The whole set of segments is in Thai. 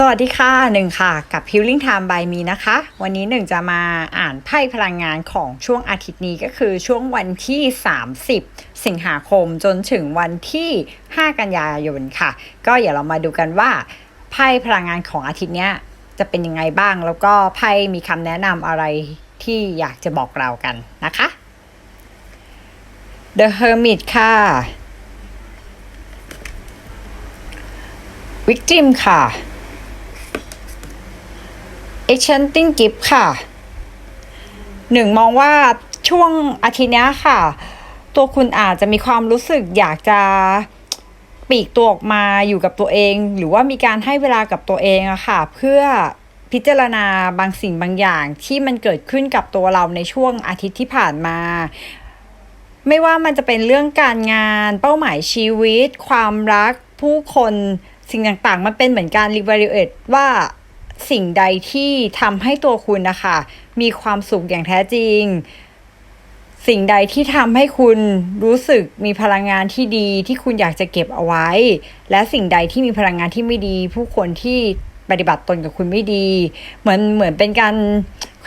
สวัสดีค่ะหนึ่งค่ะ กับ Healing Time by me นะคะ วันนี้หนึ่งจะมาอ่านไพ่พลังงานของช่วงอาทิตย์นี้ก็คือช่วงวันที่ 30 สิงหาคมจนถึงวันที่ 5 กันยายนค่ะ ก็อย่าเรามาดูกันว่าไพ่พลังงานของอาทิตย์เนี้ยจะเป็นยังไงบ้าง แล้วก็ไพ่มีคำแนะนำอะไรที่อยากจะบอกเรากันนะคะ The Hermit ค่ะ Victim ค่ะ Enchanting Gift ค่ะหนึ่งมองว่าช่วงอาทิตย์นี้ค่ะ ตัวคุณอาจจะมีความรู้สึกอยากจะปีกตัวออกมาอยู่กับตัวเอง หรือว่ามีการให้เวลากับตัวเองอะค่ะ เพื่อพิจารณาบางสิ่งบางอย่างที่มันเกิดขึ้นกับตัวเราในช่วงอาทิตย์ที่ผ่านมา ไม่ว่ามันจะเป็นเรื่องการงาน เป้าหมายชีวิต ความรักผู้คนสิ่งต่างๆ มันเป็นเหมือนการ reevaluate ว่า สิ่งใดที่ทำให้ตัวคุณนะคะ มีความสุขอย่างแท้จริง สิ่งใดที่ทำให้คุณรู้สึกมีพลังงานที่ดีที่คุณอยากจะเก็บเอาไว้ และสิ่งใดที่มีพลังงานที่ไม่ดี ผู้คนที่ปฏิบัติตนกับคุณไม่ดี เหมือนเหมือนเป็นการ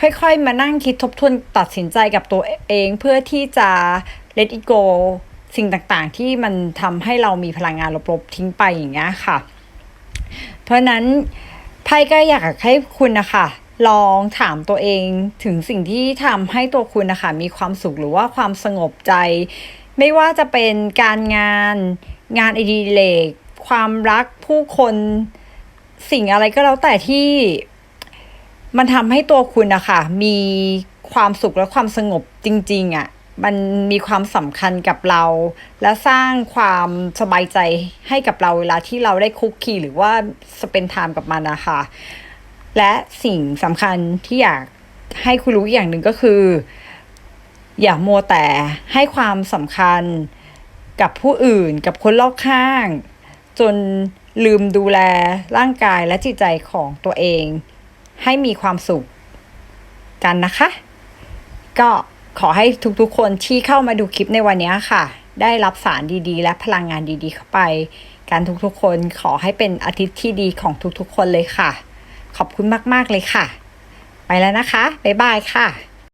ค่อยๆ มานั่งคิดทบทวนตัดสินใจกับตัวเองเพื่อที่จะ let it go สิ่งต่างๆ ที่มันทำให้เรามีพลังงานลบๆทิ้งไปอย่างเงี้ยค่ะ เพราะนั้น พ่ก็อยากให้คุณนะคะลองถามตัวเองถึงสิ่งที่ทำให้ตัวคุณนะคะมีความสุขหรือว่าความสงบใจ ไม่ว่าจะเป็นการงานงานอดิเรกความรักผู้คนสิ่งอะไรก็แล้วแต่ที่มันทำให้ตัวคุณนะคะมีความสุขและความสงบจริง ๆอะ่ะ มันมีความสำคัญกับเรา และสร้างความสบายใจให้กับเราเวลาที่เราได้คุกคีหรือว่าสเปนไทม์กับมันนะคะ และสิ่งสำคัญที่อยากให้คุณรู้อย่างหนึ่งก็คือ อย่ามัวแต่ให้ความสำคัญกับผู้อื่นกับคนรอบข้าง จนลืมดูแลร่างกายและจิตใจของตัวเอง ให้มีความสุขกันนะคะ ก็ ขอให้ทุกๆคนที่เข้ามาดูคลิปในวันนี้ค่ะ ได้รับสารดีๆ และพลังงานดีๆ เข้าไป การทุกๆคนขอให้เป็นอาทิตย์ที่ดีของทุกๆ คนเลยค่ะ ขอบคุณมากๆเลยค่ะ ไปแล้วนะคะ บ๊ายบายค่ะ